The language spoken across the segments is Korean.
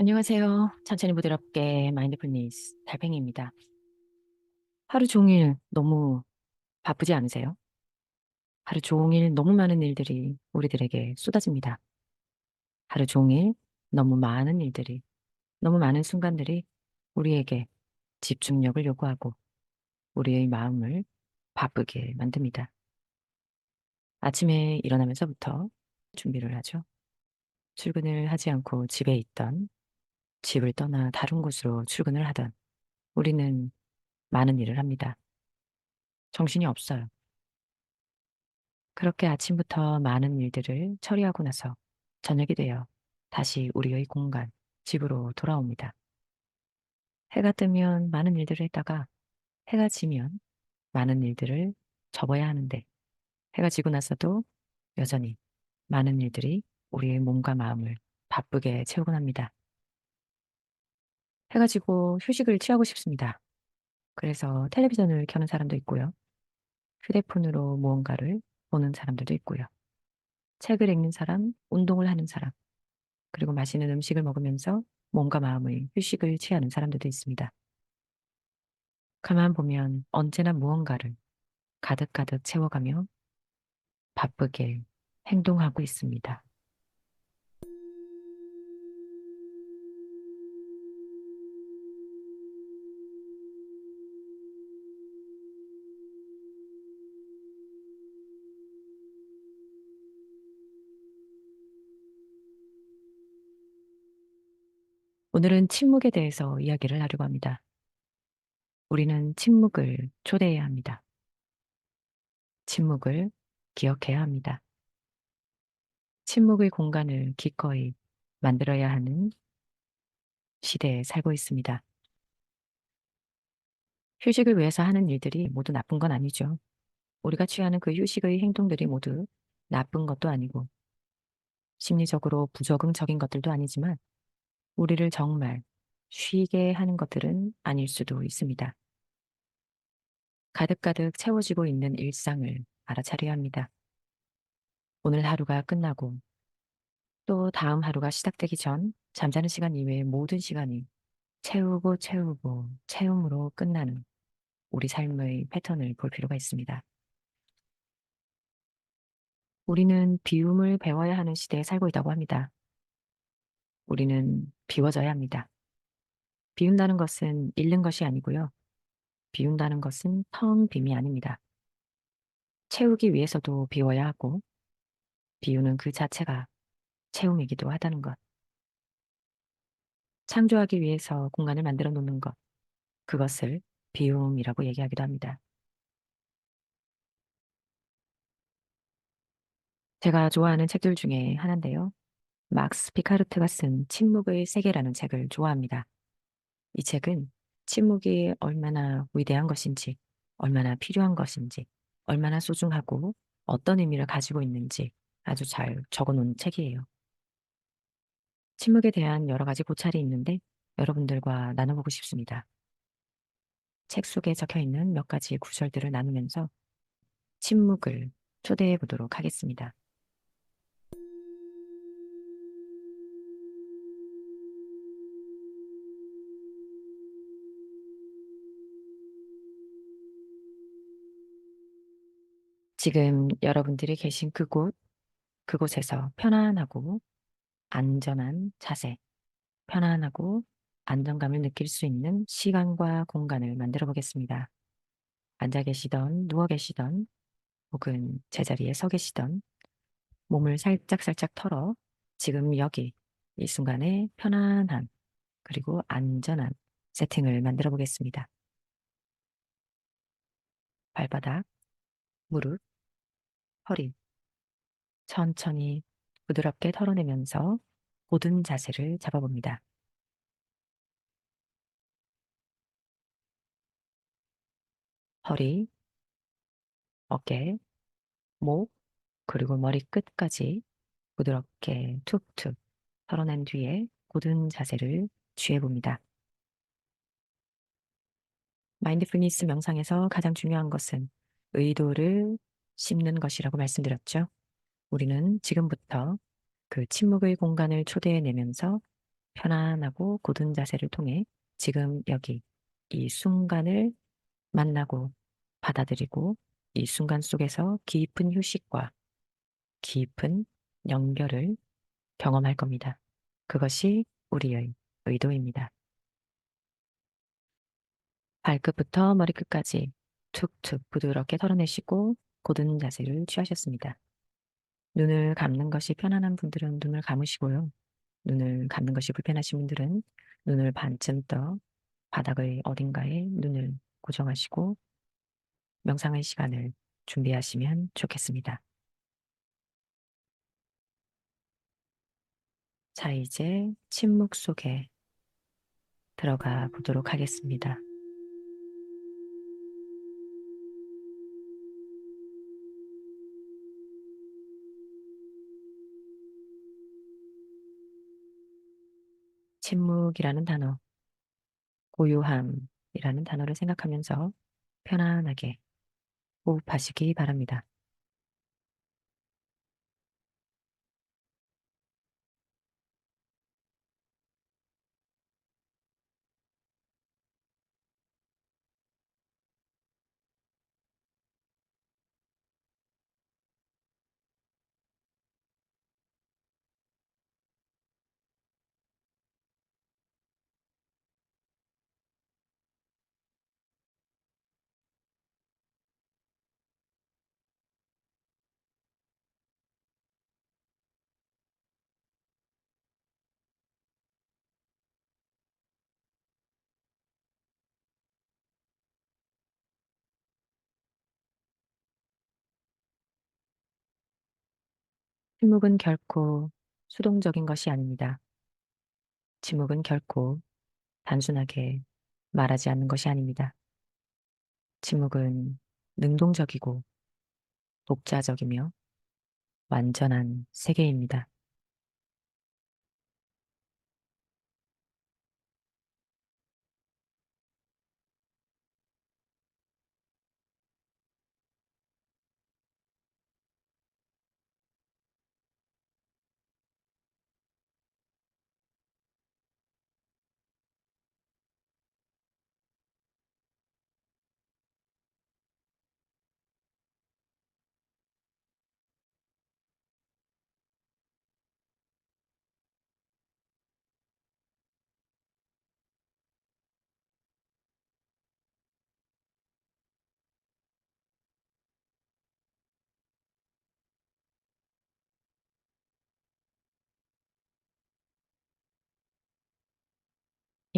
안녕하세요. 천천히 부드럽게 마인드풀니스 달팽이입니다. 하루 종일 너무 바쁘지 않으세요? 하루 종일 너무 많은 일들이 우리들에게 쏟아집니다. 하루 종일 너무 많은 일들이, 너무 많은 순간들이 우리에게 집중력을 요구하고 우리의 마음을 바쁘게 만듭니다. 아침에 일어나면서부터 준비를 하죠. 출근을 하지 않고 집에 있던 집을 떠나 다른 곳으로 출근을 하던 우리는 많은 일을 합니다. 정신이 없어요. 그렇게 아침부터 많은 일들을 처리하고 나서 저녁이 되어 다시 우리의 공간, 집으로 돌아옵니다. 해가 뜨면 많은 일들을 했다가 해가 지면 많은 일들을 접어야 하는데 해가 지고 나서도 여전히 많은 일들이 우리의 몸과 마음을 바쁘게 채우곤 합니다. 해 가 지고 휴식을 취하고 싶습니다. 그래서 텔레비전을 켜는 사람도 있고요. 휴대폰으로 무언가를 보는 사람들도 있고요. 책을 읽는 사람, 운동을 하는 사람, 그리고 맛있는 음식을 먹으면서 몸과 마음의 휴식을 취하는 사람들도 있습니다. 가만 보면 언제나 무언가를 가득가득 채워가며 바쁘게 행동하고 있습니다. 오늘은 침묵에 대해서 이야기를 하려고 합니다. 우리는 침묵을 초대해야 합니다. 침묵을 기억해야 합니다. 침묵의 공간을 기꺼이 만들어야 하는 시대에 살고 있습니다. 휴식을 위해서 하는 일들이 모두 나쁜 건 아니죠. 우리가 취하는 그 휴식의 행동들이 모두 나쁜 것도 아니고 심리적으로 부적응적인 것들도 아니지만 우리를 정말 쉬게 하는 것들은 아닐 수도 있습니다. 가득가득 채워지고 있는 일상을 알아차려야 합니다. 오늘 하루가 끝나고 또 다음 하루가 시작되기 전 잠자는 시간 이외의 모든 시간이 채우고 채우고 채움으로 끝나는 우리 삶의 패턴을 볼 필요가 있습니다. 우리는 비움을 배워야 하는 시대에 살고 있다고 합니다. 우리는 비워져야 합니다. 비운다는 것은 잃는 것이 아니고요. 비운다는 것은 텅 빔이 아닙니다. 채우기 위해서도 비워야 하고, 비우는 그 자체가 채움이기도 하다는 것. 창조하기 위해서 공간을 만들어 놓는 것. 그것을 비움이라고 얘기하기도 합니다. 제가 좋아하는 책들 중에 하나인데요. 막스 피카르트가 쓴 침묵의 세계라는 책을 좋아합니다. 이 책은 침묵이 얼마나 위대한 것인지, 얼마나 필요한 것인지, 얼마나 소중하고 어떤 의미를 가지고 있는지 아주 잘 적어 놓은 책이에요. 침묵에 대한 여러 가지 고찰이 있는데 여러분들과 나눠보고 싶습니다. 책 속에 적혀 있는 몇 가지 구절들을 나누면서 침묵을 초대해 보도록 하겠습니다. 지금 여러분들이 계신 그곳, 그곳에서 편안하고 안전한 자세, 편안하고 안정감을 느낄 수 있는 시간과 공간을 만들어 보겠습니다. 앉아 계시던 누워 계시던 혹은 제자리에 서 계시던 몸을 살짝살짝 털어 지금 여기 이 순간에 편안한 그리고 안전한 세팅을 만들어 보겠습니다. 발바닥, 무릎, 허리 천천히 부드럽게 털어내면서 고든 자세를 잡아봅니다. 허리, 어깨, 목, 그리고 머리 끝까지 부드럽게 툭툭 털어낸 뒤에 고든 자세를 취해봅니다. 마인드풀니스 명상에서 가장 중요한 것은 의도를 심는 것이라고 말씀드렸죠. 우리는 지금부터 그 침묵의 공간을 초대해 내면서 편안하고 고든 자세를 통해 지금 여기 이 순간을 만나고 받아들이고 이 순간 속에서 깊은 휴식과 깊은 연결을 경험할 겁니다. 그것이 우리의 의도입니다. 발끝부터 머리끝까지 툭툭 부드럽게 털어내시고 고든 자세를 취하셨습니다. 눈을 감는 것이 편안한 분들은 눈을 감으시고요. 눈을 감는 것이 불편하신 분들은 눈을 반쯤 떠 바닥의 어딘가에 눈을 고정하시고 명상의 시간을 준비하시면 좋겠습니다. 자, 이제 침묵 속에 들어가 보도록 하겠습니다. 침묵이라는 단어, 고요함이라는 단어를 생각하면서 편안하게 호흡하시기 바랍니다. 침묵은 결코 수동적인 것이 아닙니다. 침묵은 결코 단순하게 말하지 않는 것이 아닙니다. 침묵은 능동적이고 독자적이며 완전한 세계입니다.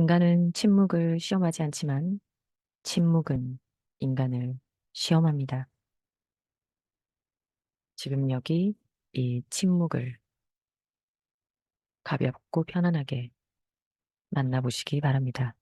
인간은 침묵을 시험하지 않지만 침묵은 인간을 시험합니다. 지금 여기 이 침묵을 가볍고 편안하게 만나보시기 바랍니다.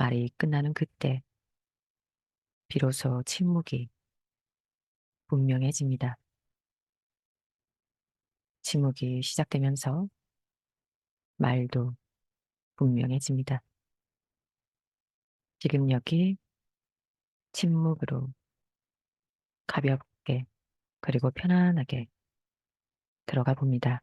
말이 끝나는 그때 비로소 침묵이 분명해집니다. 침묵이 시작되면서 말도 분명해집니다. 지금 여기 침묵으로 가볍게 그리고 편안하게 들어가 봅니다.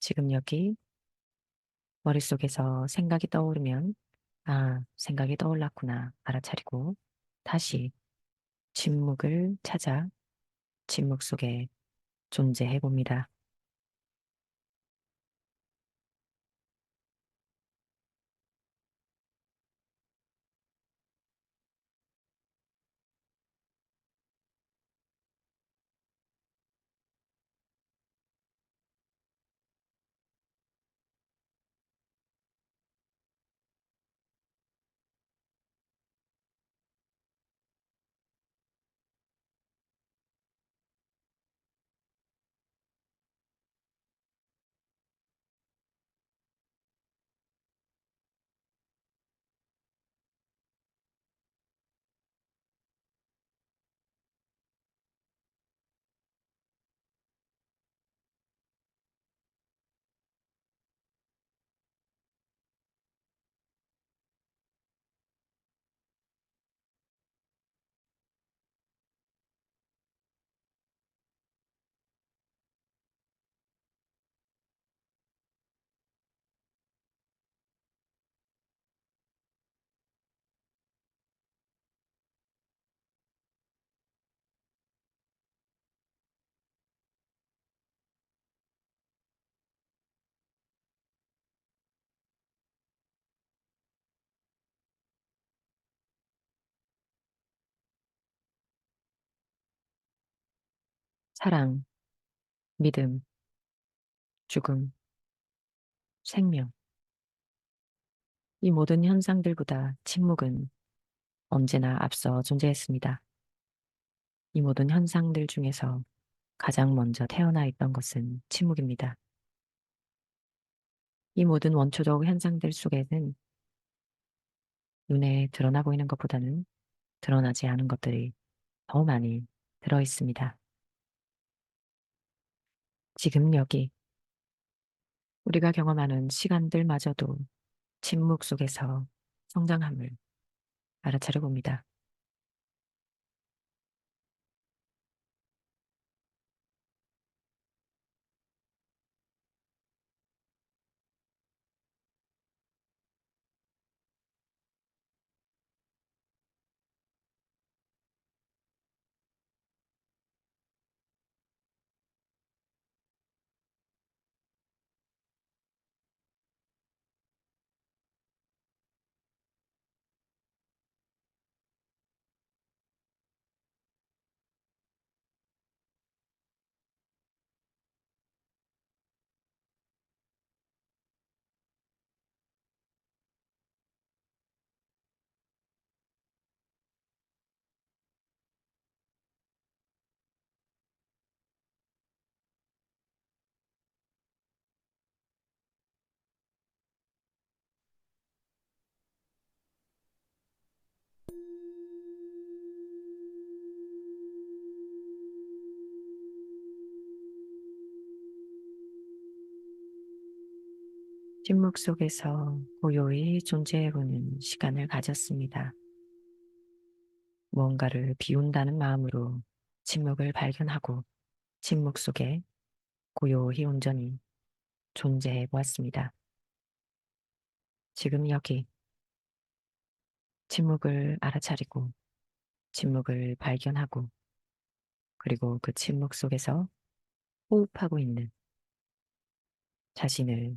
지금 여기 머릿속에서 생각이 떠오르면, 아, 생각이 떠올랐구나 알아차리고 다시 침묵을 찾아 침묵 속에 존재해 봅니다. 사랑, 믿음, 죽음, 생명. 이 모든 현상들보다 침묵은 언제나 앞서 존재했습니다. 이 모든 현상들 중에서 가장 먼저 태어나 있던 것은 침묵입니다. 이 모든 원초적 현상들 속에는 눈에 드러나 보이는 것보다는 드러나지 않은 것들이 더 많이 들어 있습니다. 지금 여기 우리가 경험하는 시간들마저도 침묵 속에서 성장함을 알아차려 봅니다. 침묵 속에서 고요히 존재해보는 시간을 가졌습니다. 무언가를 비운다는 마음으로 침묵을 발견하고 침묵 속에 고요히 온전히 존재해 보았습니다. 지금 여기 침묵을 알아차리고 침묵을 발견하고 그리고 그 침묵 속에서 호흡하고 있는 자신을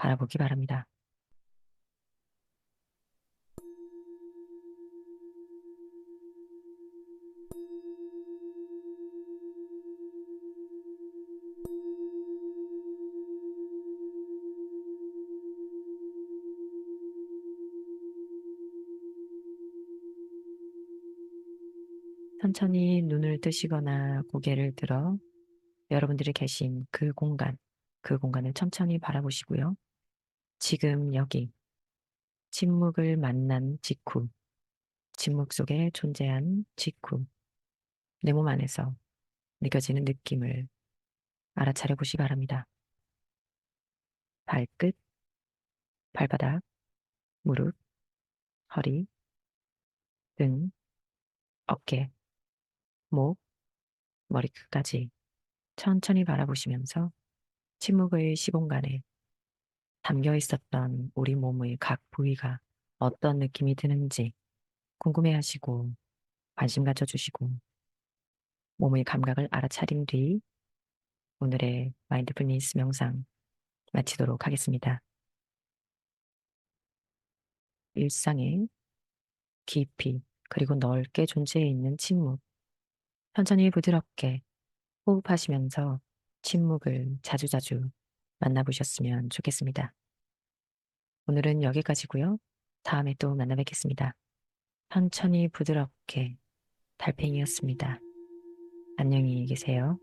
바라보기 바랍니다. 천천히 눈을 뜨시거나 고개를 들어 여러분들이 계신 그 공간, 그 공간을 천천히 바라보시고요. 지금 여기. 침묵을 만난 직후, 침묵 속에 존재한 직후, 내 몸 안에서 느껴지는 느낌을 알아차려 보시기 바랍니다. 발끝, 발바닥, 무릎, 허리, 등, 어깨, 목, 머리 끝까지 천천히 바라보시면서 침묵의 시공간에 담겨 있었던 우리 몸의 각 부위가 어떤 느낌이 드는지 궁금해 하시고 관심 가져주시고 몸의 감각을 알아차린 뒤 오늘의 마인드풀니스 명상 마치도록 하겠습니다. 일상에 깊이 그리고 넓게 존재해 있는 침묵. 천천히 부드럽게 호흡하시면서 침묵을 자주자주 만나보셨으면 좋겠습니다. 오늘은 여기까지고요. 다음에 또 만나 뵙겠습니다. 천천히 부드럽게 달팽이였습니다. 안녕히 계세요.